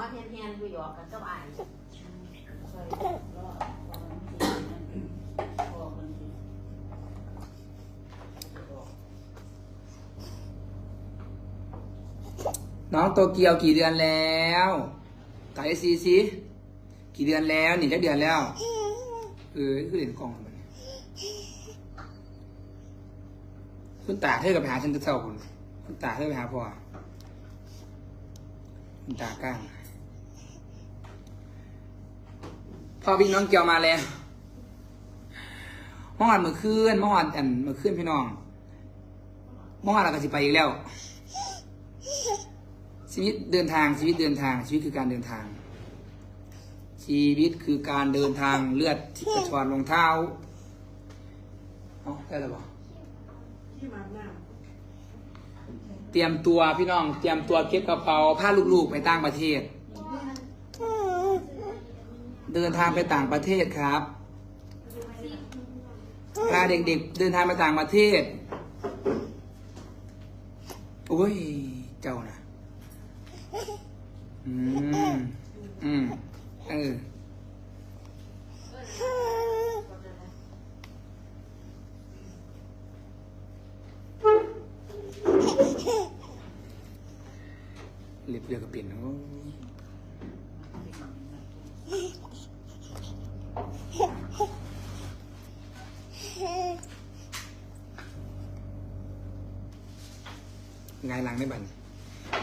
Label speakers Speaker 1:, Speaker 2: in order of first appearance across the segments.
Speaker 1: ว่าเฮียนเฮียนๆกูหยอกกันกับอาย
Speaker 2: น้องโตเกียวกี่เดือนแล้วถ่ายซีซีกี่เดือนแล้วหนี่จะเดือนแล้วเออคือเห็นกล่องมันคุณตาเธอกับไปหาฉันจะเท่าคุณคุณตาเธอไปหาพ่อคุณตาก้าง พ่อพี่น้องเกี่ยวมาแล้วเมื่อวานเมื่อคืนเมื่อวานอันเมื่อคืนพี่น้องเมื่อวานเราก็สิไปอีกแล้ว ชีวิตเดินทางชีวิตเดินทาง ชีวิตคือการเดินทาง ชีวิตคือการเดินทางเลือดที่กระชอนรองเท้าเอาได้แล้วบอเตรียมตัวพี่น้อง เตรียมตัวเก็บกระเป๋าพาลูกๆไปต่างประเทศ เดินทางไปต่างประเทศครับพาเด็กๆเดินทางไปต่างประเทศโอ้ย เจ้านะอืม อืม เออเล็บเรือก็เปลี่ยนโอ้ไงายหลังได้บัน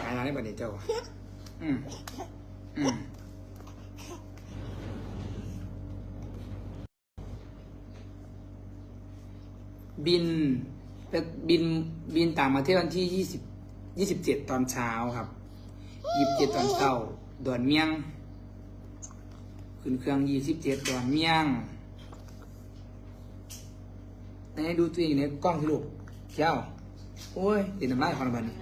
Speaker 2: ไงายหลังได้บันเนี่ยเจ้า อืมอืมบินบินบินต่างประเทศวันที่ยี่สิบยี่สิบเจ็ดตอนเช้าครับยี่สิบเจ็ดตอนเช้าดอนเมียง ขึ้นเครื่องยี่สิบเจ็ดดอนเมียงไหนดูตัวเองในกล้องสิลูกเจ้าโอ้ยเดี๋ยวน้ำลายคอนบันนี่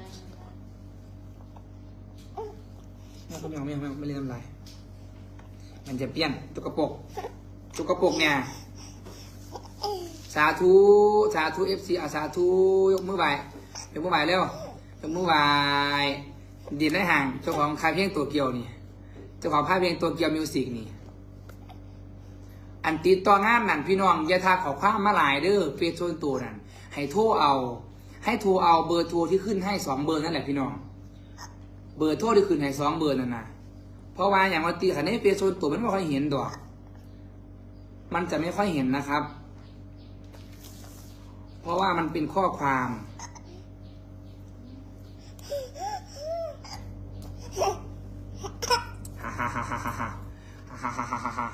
Speaker 2: ไม่เอาไม่เอาไม่เอาไม่เล่นน้ำลายมันจะเปลี่ยนตุกกระปกตุกกระปกเนี่ยสาธุสาธุเอฟซีอาสาธุยกมือไหวยกมือไหวเร็วยกมือไหวดีดในห่างเจ้าของคายเพลงตัวเกียวนี่เจ้าของค่ายเพลงตัวเกียวมิวสิกนี่อันติดต่องานนั่นพี่น้องอย่าทักขอความมาหลายเด้อเฟซส่วนตัวนั่นให้โทรเอา ให้โทรเอาเบอร์โทรที่ขึ้นให้สองเบอร์นั่นแหละพี่น้อง เบอร์โทษที่คืนให้สองเบอร์นั่นนะเพราะว่าอย่างว่าตีขันนี้เฟซส่วนตัวมันไม่ค่อยเห็นดอก มันจะไม่ค่อยเห็นนะครับ เพราะว่ามันเป็นข้อความฮ่าฮ่าฮ่าฮ่าฮ่าฮ่าฮ่าฮ่าฮ่าฮ่าฮ่า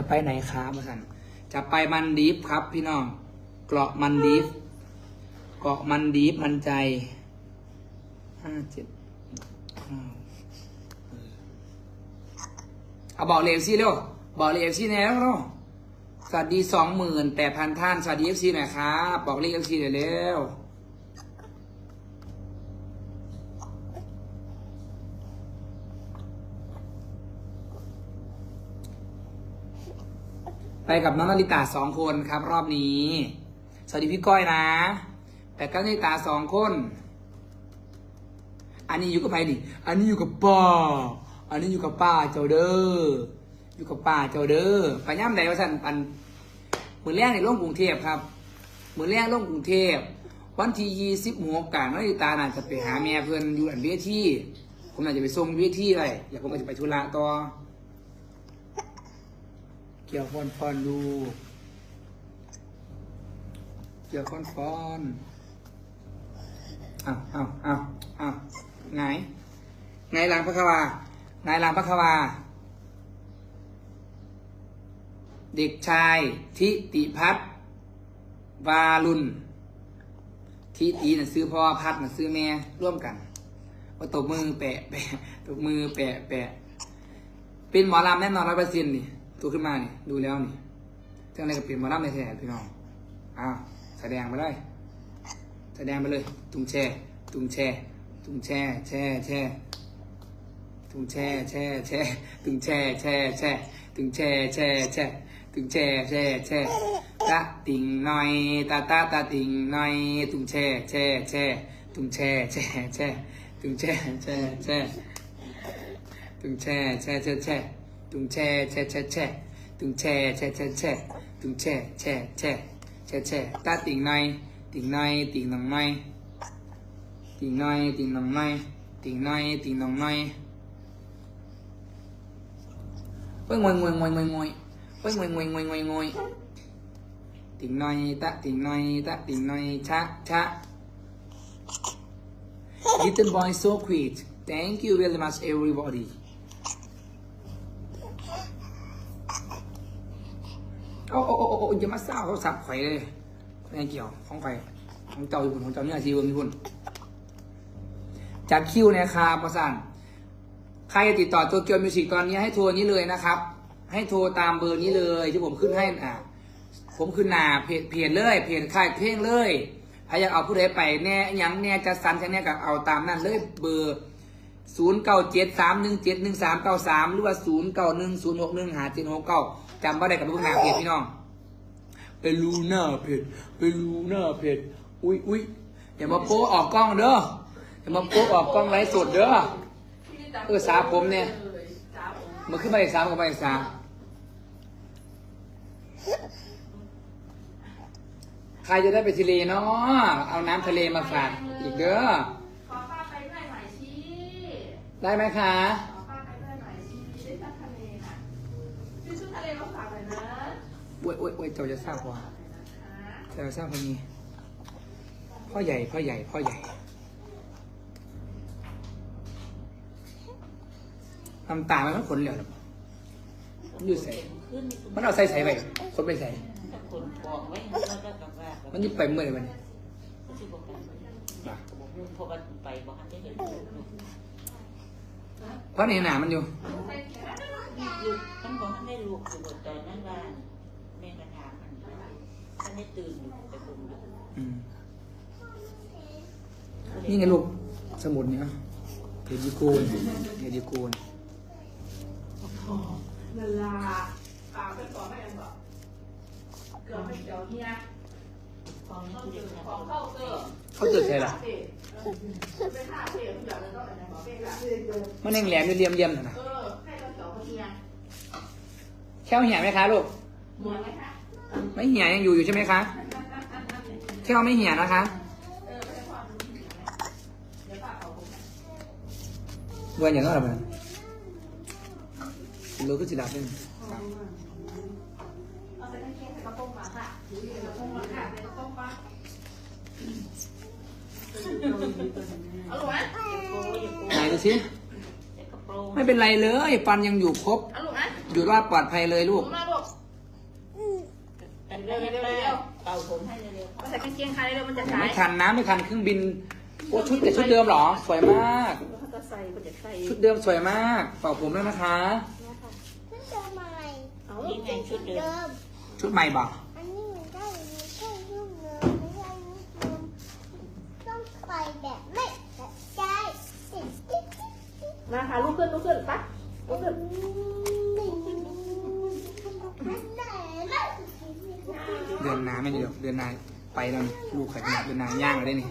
Speaker 2: จะไปไหนครับมาสันจะไปมันดีฟครับพี่น้อง เกาะมันดีฟ เกาะมันดีฟมันใจห้าเจ็ดเก้าเอาบอกเลฟซี่เร็ว บอกเลฟซี่แน่แล้วเนาะสวัสดีสองหมื่นแปดพันท่าน สวัสดีเอฟซีหน่อยครับ บอกเลขเอฟซีเร็ว ไปกับน้องนาริตาสองคนครับ รอบนี้ สวัสดีพี่ก้อยนะไปกับนาริตาสองคน อันนี้อยู่กับใครดิอันนี้อยู่กับป้าอันนี้อยู่กับป้าเจ้าเด้ออยู่กับป้าเจ้าเด้อไปย่ำใดวะสันปันเหมือนแรกในร่องกรุงเทพครับ เหมือนแรกร่องกรุงเทพวันที่ยี่สิบหกการนาฬิตาน่าจะไปหาแม่เพื่อนอยู่อันเวทีผมน่าจะไปส่งเวทีไปอยากผมอาจจะไปธุระต่อ เกี่ยวฟอนฟอนดู เกี่ยวฟอนฟอนอ้าวอ้าวอ้าวอ้าวไงไงหลังพระควาไงหลังพระควา เด็กชายทิติพัฒน์วาลุนทิติน่ะซื้อพ่อพัฒน์น่ะซื้อแม่ร่วมกันว่าตบมือแปะแปะตบมือแปะแปะเป็นหมอลำแน่นอนร้อยเปอร์เซ็นต์นี่ ตัวขึ้นมานี่ดูแล้วนี่ทั้งอะไรก็เป็นหมอลำในแท้พี่น้องอ้าวแสดงไปเลยแสดงไปเลย ตุงแช่ตุงแช่ตุงแช่แช่แช่ตุงแช่แช่แช่ตุงแช่แช่แช่ตุงแช่แช่แช่ตุงแช่แช่แช่ตะติ่งหน่อยตาตาตาติ่งหน่อยตุงแช่แช่แช่ตุงแช่แช่แช่ตุงแช่แช่แช่ตุงแช่แช่แช่ từng chè chè chè chè từng chè chè chè chè từng chè chè chè chè chè ta tỉnh này tỉnh này tỉnh lòng này. Tỉnh này tỉnh lòng này. Tỉnh này tỉnh lòng này. Ôi ngồi ngồi ngồi ngồi ngồi. Ôi ngồi ngồi ngồi ngồi ngồi. Tỉnh này, ta tỉnh này, ta tỉnh này. Cha cha. Little boy so quick. Thank you very much, everybody. โอ้ยมาเศร้าเขาสับข่อยเลยไม่เกี่ยวของข่อยของเจ้าอยู่พุ่นของเจ้าเนี่ยชีวมีพุ่นจากคิวนี่ยครับประสานใครจะติดต่อตัวเกียวมิวสิกตอนนี้ให้โทรนี้เลยนะครับ ให้โทรตามเบอร์นี้เลยที่ผมขึ้นให้อะผมขึ้นหน้าเพจเพจเลยเพจค่ายเพลงเลยใครอยากเอาผู้ใดไปแน่ยังแน่จะสันแค่แน่ก็เอาตามนั้นเลยเบอร์ศูนย์เก้าเจ็ดสามหนึ่งเจ็ดหนึ่งสามเก้าสามหรือว่าศูนย์เก้าหนึ่งศูนย์หกหนึ่งหาเจ็ดหกเก้าจำว่าได้กับลูกหนาเพจพี่น้อง ไปรู้หน้าเพจไปรู้หน้าเพจอุ้ยอุ้ยอย่ามาโป๊ออกกล้องเด้ออย่ามาโป๊ออกกล้องไลฟ์สดเด้อเออสาผมเนี่ย
Speaker 1: สาผม
Speaker 2: มาขึ้นไปสามกับไปสามใครจะได้ไปทะเลเนาะเอาน้ำทะเลมาฝากอีกเด้อ
Speaker 1: ขอป้าไปด้วยหน่อยชี
Speaker 2: ได้ไหมคะ
Speaker 1: อวยอ
Speaker 2: วยอวยเจ้าจะทราบว่า
Speaker 1: นะคะ
Speaker 2: เจ้าจะทราบคนนี้พ่อใหญ่พ่อใหญ่พ่อใหญ่น้ำตามันไม่ขนเหลวหรอมันอยู่ใส่
Speaker 3: ขึ้น
Speaker 2: มันเอาใส่ใส่ไปคนไปใส่
Speaker 3: ถ้าคนบอกไว้แล้วก็กลับว่า
Speaker 2: มันยิ่ไปเมื่อไหร่วันนี้
Speaker 3: ก็สิบอกกัน
Speaker 2: บ่ะ
Speaker 3: บอกว่าพอวันไปบอกให้ได้เห็นลูกลูก
Speaker 2: เพราะในหนามันอยู่
Speaker 3: ลูกมันบอกให้ได้ลูกอยู่บนตอนนั้นว่าแม่กระถามมัน ท่านได้ตื่นอยู่แต่ผมลูก
Speaker 2: อืมนี่ไงลูก สมุดเนี่ยเพดิโกนเพดิโกน
Speaker 1: เวลาปากเป็นต่อไม่ยังบอกเกือบไม่เกี่ยวเฮีย
Speaker 3: ของเขาเด็กนะ
Speaker 1: ของเข้าเกือบ
Speaker 2: เขาเกิดใครล่ะ
Speaker 1: เป็นห้าเททุกอย่างเลยต้องอะไรบอกเป็นละ
Speaker 2: มันแหลมๆเรียมเรียมๆน่ะนะ
Speaker 1: เออให้เราเกี่ยวกับเฮีย
Speaker 2: แค่เหี่ยไหมคะลูก
Speaker 1: เหมือนไหมคะ
Speaker 2: ไม่เหี่ยยังอยู่อยู่ใช่ไหมคะแค่ไม่เหี่ยนะคะ
Speaker 1: เออไม่ได้ความรู้เดี๋ยวป้าเอาผม
Speaker 2: เวันอย่างนั้นหรอมันรู้ก็จะดับเลย
Speaker 1: เอาใส่กางเซ่ถ่าค่ะใส่กระโปรงมาเอาลูกนะ
Speaker 3: โอ้ย
Speaker 2: ไหนดูสิไม่เป็นไรเลยฟันยังอยู่ครบ
Speaker 1: อ
Speaker 2: ยู่รอดปลอดภัยเลยลูก
Speaker 1: กนะลูก
Speaker 3: แต่เร็วๆเป่า ผมให้เร็ว
Speaker 1: เอาใส่กางเกงค่ะเร็วมันจะสา
Speaker 2: ไม่
Speaker 1: ย
Speaker 2: คันน้ำไม่คันเครื่องบินโอ้ชุดแต่ชุดเดิมเหรอ สวยมาก
Speaker 1: เขาจะใส่เขาจะใส่
Speaker 2: ชุดเดิมสวยมากเป่าผมด้วยนะคะ
Speaker 4: ชุดเดิมใหม่
Speaker 1: เอา
Speaker 3: ๆนี่ไงชุดเดิม
Speaker 4: เดิม
Speaker 2: ชุดใหม่บ่
Speaker 4: อันนี้มันได้ไม่ใช่ลูกเดิมไม่ใช่ลูกเดิมต้องไปแบบไม่แบบใจติ๊กติ๊กติ๊กติ๊ก
Speaker 1: มาค่ะลูกขึ้นลูกขึ้นไปลูกขึ้น
Speaker 2: เดือนนาไม่ดีหรอกเดือนนาไปแล้วนี่ลูกไข่ขนาดเดือนนาย่างเลยได้นี่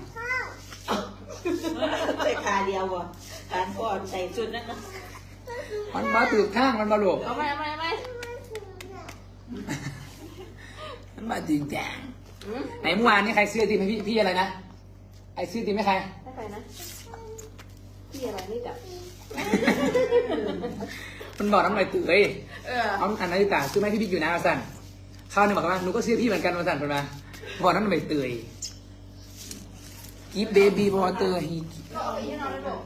Speaker 3: ใส่ขาเดียวว่ะการก่อนใส่ชุดนั้นนะ
Speaker 2: มันมาตืบข้างมันมาลูก
Speaker 1: เอาไหมเอาไหมเอาไหม
Speaker 2: มันมาจริงจังไหนเมื่อวานนี่ใครซื้อไอติมให้พี่พี่อะไรนะไอซื้อไอติมให้ใคร
Speaker 1: ให้ใครนะพี่อะไรนี่จับ
Speaker 2: มันบอกน้ำลายตื่ย
Speaker 1: เออ
Speaker 2: เอาอันนั้นดีกว่าซื้อไหมาให้พี่บิ๊กอยู่นะมาสั่น ข้าวเนี่ยบอกว่าหนูก็ซื้อพี่เหมือนกันมาสั่นเป็นมาบอกน้ำลายตื่ยกีบเบบี้วอเตอร์ฮี
Speaker 1: ก็เอาไปที่นอนเลยลูก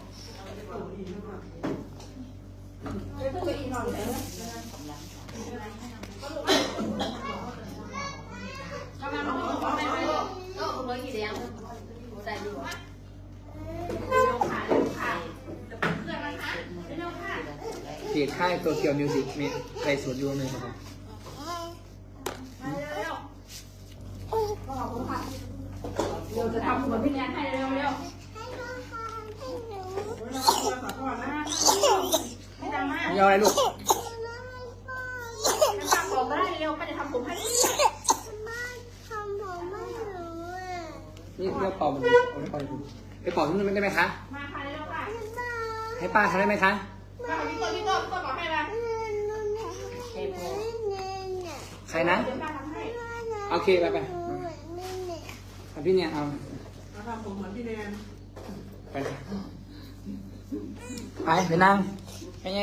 Speaker 1: เดี๋ยวต้องไปที่นอนเลยทำไมมันไม่ทำไมไม่ลูกก็เอาไปกี่เดียวใส่ดูว่าเร็วค่ะเร็วค่ะจะเปิดเครื่องนะคะเร็วค่ะ
Speaker 2: เพจค่ายายตัวเกียวมิวสิกมีใครสวดอยู่ไหมครับ
Speaker 1: มาเร็วๆขอบคุณค่ะเดี๋ยวจะทำเหมือนพี่แนนให้เร็วๆเร็ว
Speaker 4: ให้พ่อทำให้หนู
Speaker 1: ๆ เราขอโทษนะไม่ดังมาก
Speaker 2: ไม่เอาอะไรลูก
Speaker 4: ให้พ่อ
Speaker 1: ไม่ทำผมก็ได้เร็วไม่ได้ทำผมให้
Speaker 4: บ้านทำผมไม่หนูอะ
Speaker 2: นี่เรียกเป่ามันเอาไม่เป่าเลยไปเป่าที่นู่นได้ไหมคะ
Speaker 1: มาค่ะเร็วค่ะ
Speaker 4: บ้าน
Speaker 2: ให้ป้าทำได้ไหมคะ
Speaker 1: มาพี่ต้นพี่ต้นพี่ต้นบอกให้มา
Speaker 2: ใครนะ
Speaker 1: เดี๋ยวป้าทำให้
Speaker 2: โอเคไปไปเอาพี่เนี่ยเอา
Speaker 1: มาทำผมเหมือนพี่แนน
Speaker 2: ไป ไปไปนั่งไปไง